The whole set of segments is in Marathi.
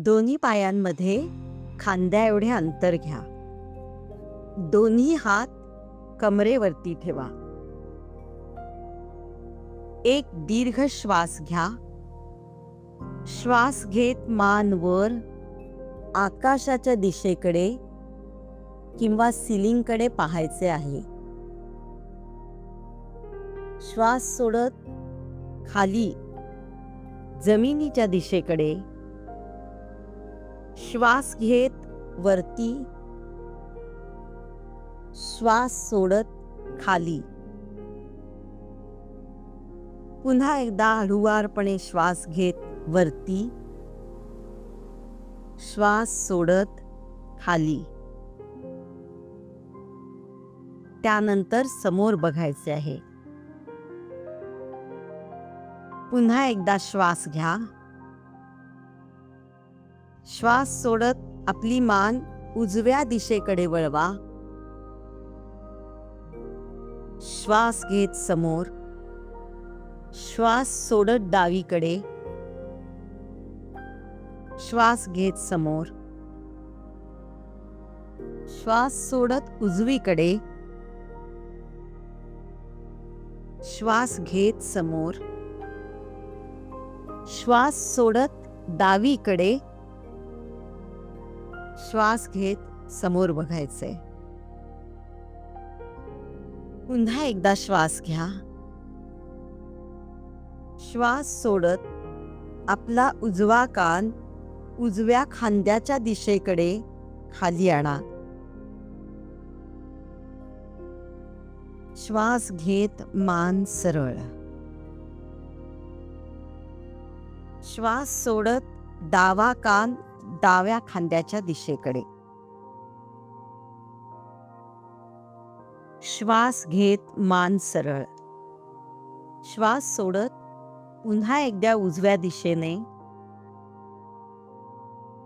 दोन्ही पायांमध्ये खांद्या एवढे अंतर घ्या. दोन्ही हात कमरेवरती ठेवा. एक दीर्घ श्वास घ्या. श्वास घेत मान वर आकाशाच्या दिशेकडे किंवा सिलिंगकडे पाहायचे आहे. श्वास सोडत खाली जमिनीच्या दिशेकडे श्वास घेत वरती श्वास सोडत खाली. पुन्हा एकदा हळुवारपणे श्वास घेत वरती. श्वास सोडत खाली. त्यानंतर समोर बघायचे आहे. पुन्हा एकदा श्वास घ्या. श्वास सोडत आपली मान उजव्या दिशेकडे वळवा. श्वास घेत समोर. श्वास सोडत डावीकडे. श्वास घेत समोर. श्वास सोडत उजवीकडे. श्वास घेत समोर. श्वास सोडत डावीकडे. श्वास घेत समोर बघायचे. पुन्हा एकदा श्वास घ्या. श्वास सोडत आपला उजवा कान उजव्या खांद्याच्या दिशेकडे खाली आणा. श्वास घेत मान सरळ. श्वास सोडत डावा कान डाव्या खांद्याच्या दिशेकडे. श्वास घेत मान सरळ. श्वास सोडत पुन्हा एकदा उजव्या दिशेने.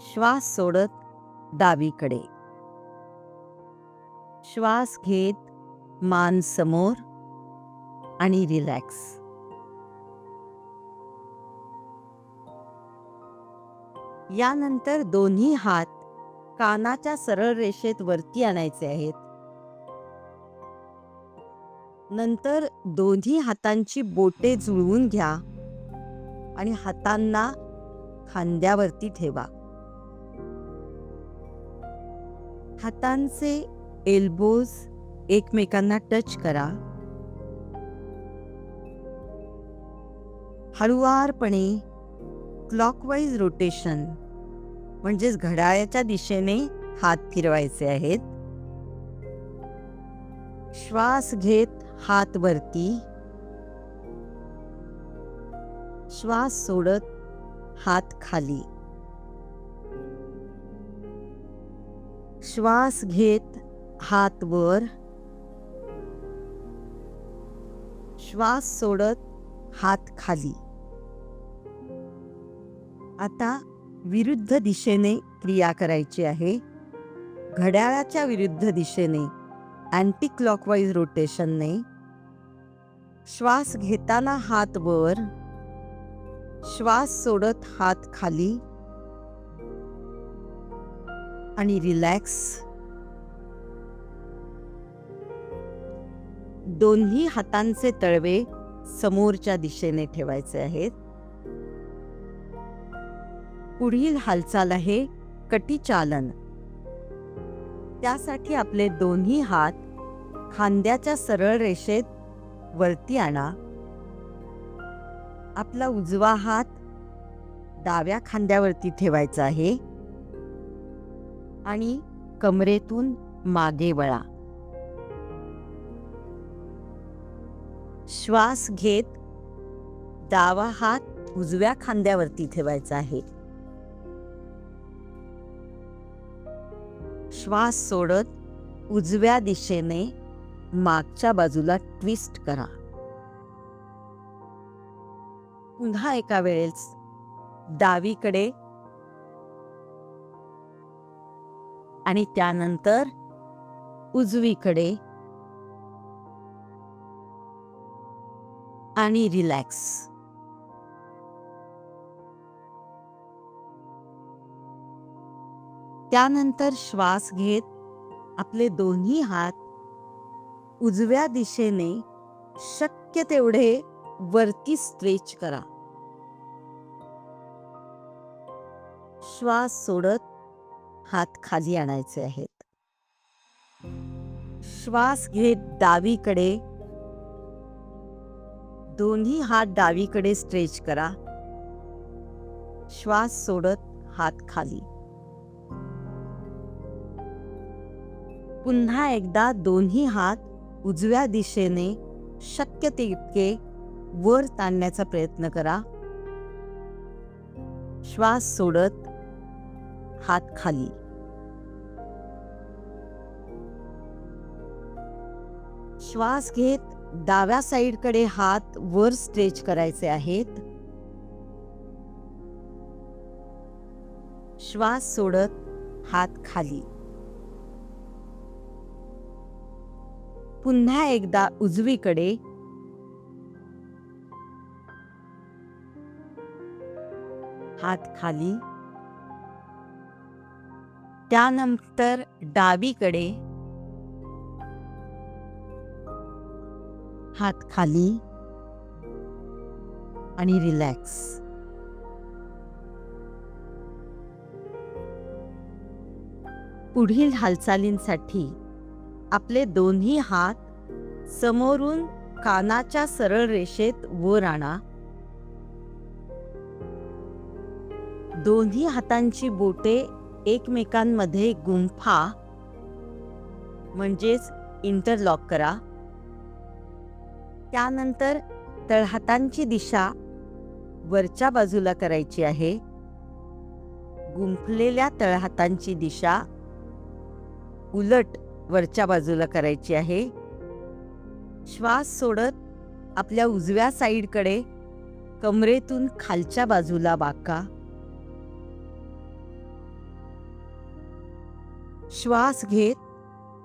श्वास सोडत डावीकडे. श्वास घेत मान समोर आणि रिलॅक्स. यानंतर दोन्ही हात कानाच्या सरळ रेषेत वरती आणायचे आहेत. नंतर दोन्ही हातांची बोटे जुळवून घ्या आणि हातांना खांद्यावरती ठेवा. हातांचे एल्बोज एकमेकांना टच करा. हळुवारपणे क्लॉकवाईज रोटेशन म्हणजेच घड्याळाच्या दिशेने हात फिरवायचे आहेत. श्वास घेत हात वरती. श्वास सोडत हात खाली. श्वास घेत हात वर. श्वास सोडत हात खाली. आता विरुद्ध दिशेने क्रिया करायची आहे. घड्याळाच्या विरुद्ध दिशेने अँटी क्लॉकवाईज रोटेशनने श्वास घेताना हात वर. श्वास सोडत हात खाली. आणि रिलॅक्स दोन्ही हातांचे तळवे समोरच्या दिशेने ठेवायचे आहेत. पुढील हालचाल आहे कटीचालन. त्यासाठी आपले दोन्ही हात खांद्याच्या सरळ रेषेत वरती आणा. आपला उजवा हात डाव्या खांद्यावरती ठेवायचा आहे. आणि कमरेतून मागे वळा. श्वास घेत डावा हात उजव्या खांद्यावरती ठेवायचा आहे. श्वास सोडत उजव्या दिशेने मागच्या बाजूला ट्विस्ट करा. पुन्हा एका वेळेस डावीकडे आणि त्यानंतर उजवीकडे आणि रिलॅक्स. त्यानंतर श्वास घेत आपले दोन्ही हात उजव्या दिशेने शक्य तेवढे वरती स्ट्रेच करा. श्वास सोडत हात खाली आणायचे आहेत. श्वास घेत डावीकडे दोन्ही हात डावीकडे स्ट्रेच करा. श्वास सोडत हात खाली. पुन्हा एकदा दोन्ही हात उजव्या दिशेने शक्य तितके वर ताणण्याचा प्रयत्न करा. श्वास सोडत हात खाली. श्वास घेत डाव्या साईडकडे हात वर स्ट्रेच करायचे आहेत. श्वास सोडत हात खाली. पुन्हा एकदा उजवीकडे. हात खाली. त्यानंतर डावीकडे. हात खाली. आणि रिलॅक्स. पुढील हालचालींसाठी आपले दोन्ही हात समोरून कानाच्या सरळ रेषेत वर आणा. दोन्ही हातांची बोटे एकमेकांमध्ये गुंफा म्हणजेच इंटरलॉक करा. त्यानंतर तळहातांची दिशा वरच्या बाजूला करायची आहे. गुंफलेल्या तळहातांची दिशा उलट वरच्या बाजूला करायची आहे. श्वास सोडत आपल्या उजव्या साईडकडे कमरेतून खालच्या बाजूला बाका श्वास घेत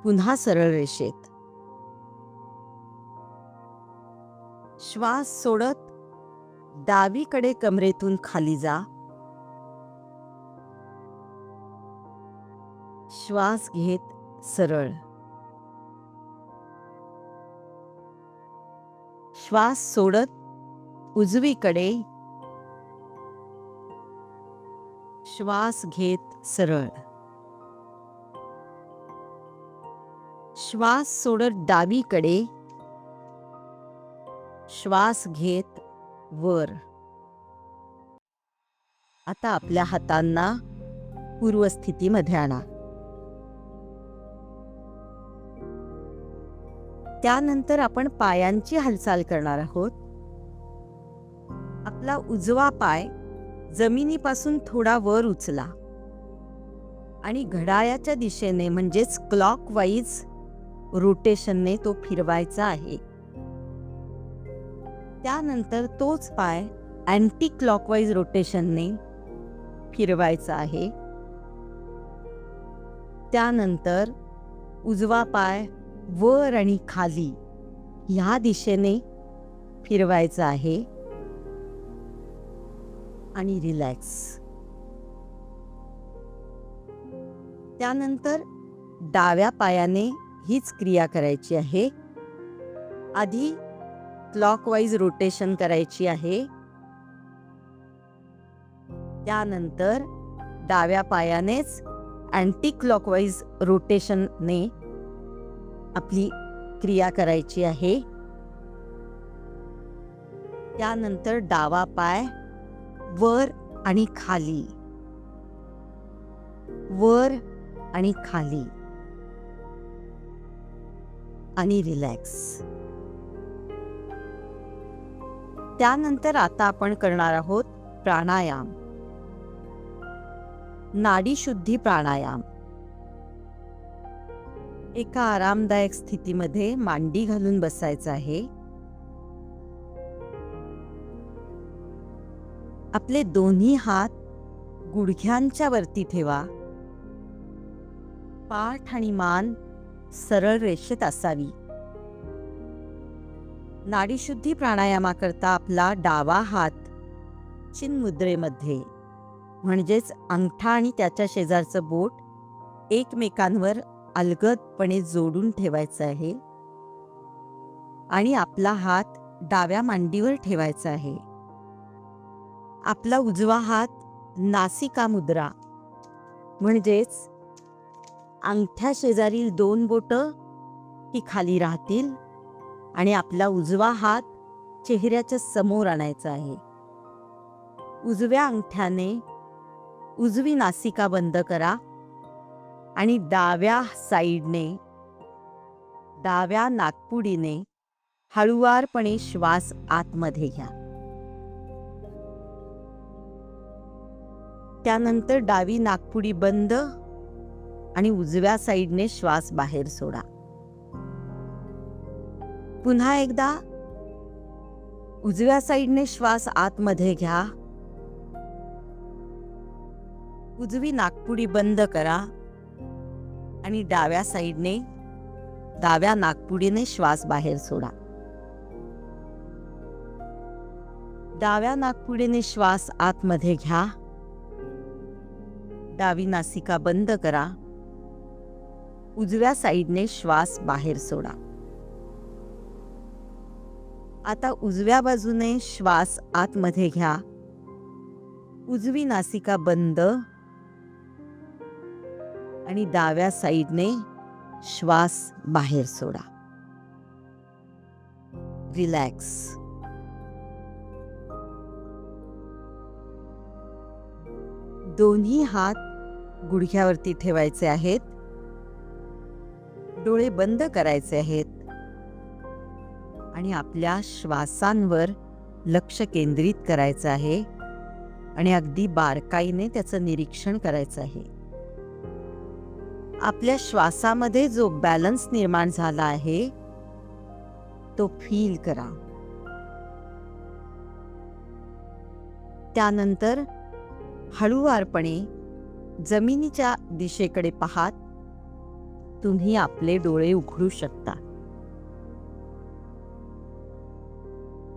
पुन्हा सरळ रेषेत. श्वास सोडत डावीकडे कमरेतून खाली जा. श्वास घेत सरळ. श्वास सोडत उजवीकडे. श्वास घेत सरळ. श्वास सोडत डावीकडे. श्वास घेत वर. आता आपल्या हातांना पूर्वस्थितीमध्ये आणा. त्यानंतर आपण पायांची हालचाल करणार आहोत. आपला उजवा पाय जमिनीपासून थोडा वर उचला. आणि घड्याळाच्या दिशेने म्हणजेच क्लॉक वाईज रोटेशनने तो फिरवायचा आहे. त्यानंतर तोच पाय अँटी क्लॉकवाईज रोटेशनने फिरवायचा आहे. त्यानंतर उजवा पाय वर आणि खाली ह्या दिशेने फिरवायचं आहे. आणि रिलॅक्स त्यानंतर डाव्या पायाने हीच क्रिया करायची आहे. आधी क्लॉकवाईज रोटेशन करायची आहे. त्यानंतर डाव्या पायानेच अँटी क्लॉकवाईज रोटेशनने आपली क्रिया करायची आहे. त्यानंतर डावा पाय वर आणि खाली. वर आणि खाली. आणि रिलॅक्स त्यानंतर आता आपण करणार आहोत प्राणायाम. नाडी शुद्धी प्राणायाम. एका आरामदायक स्थितीमध्ये मांडी घालून बसायचं आहे. आपले दोन्ही हात गुडघ्यांच्या वरती ठेवा. पाठ आणि मान सरळ रेषेत असावी. नाडीशुद्धी प्राणायामाकरता आपला डावा हात चिन्मुद्रेमध्ये म्हणजेच अंगठा आणि त्याच्या शेजारचं बोट एकमेकांवर अलगदपणे जोडून ठेवायचं आहे. आणि आपला हात डाव्या मांडीवर ठेवायचा आहे. आपला उजवा हात नासिका मुद्रा. म्हणजेच अंगठ्या शेजारील दोन बोट ही खाली राहतील आणि आपला उजवा हात चेहऱ्याच्या समोर आणायचा आहे. उजव्या अंगठ्याने उजवी नासिका बंद करा. आणि डाव्या साईडने डाव्या नागपुडीने हळुवारपणे श्वास आतमध्ये घ्या. त्यानंतर डावी नागपुडी बंद आणि उजव्या साईडने श्वास बाहेर सोडा. पुन्हा एकदा उजव्या साईडने श्वास आतमध्ये घ्या. उजवी नागपुडी बंद करा. आणि डाव्या साईडने डाव्या नागपुडीने श्वास बाहेर सोडा. डाव्या नागपुडीने श्वास आतमध्ये घ्या. डावी नासिका बंद करा. उजव्या साईडने श्वास बाहेर सोडा. आता उजव्या बाजूने श्वास आतमध्ये घ्या. उजवी नासिका बंद. आणि डाव्या साईडने श्वास बाहेर सोडा. रिलॅक्स दोन्ही हात गुडघ्यावरती ठेवायचे आहेत. डोळे बंद करायचे आहेत. आणि आपल्या श्वासांवर लक्ष केंद्रित करायचं आहे. आणि अगदी बारकाईने त्याचं निरीक्षण करायचं आहे. आपल्या श्वासामध्ये जो बॅलन्स निर्माण झाला आहे तो फील करा. त्यानंतर हळूवारपणे जमिनीच्या दिशेकडे पाहात. तुम्ही आपले डोळे उघडू शकता.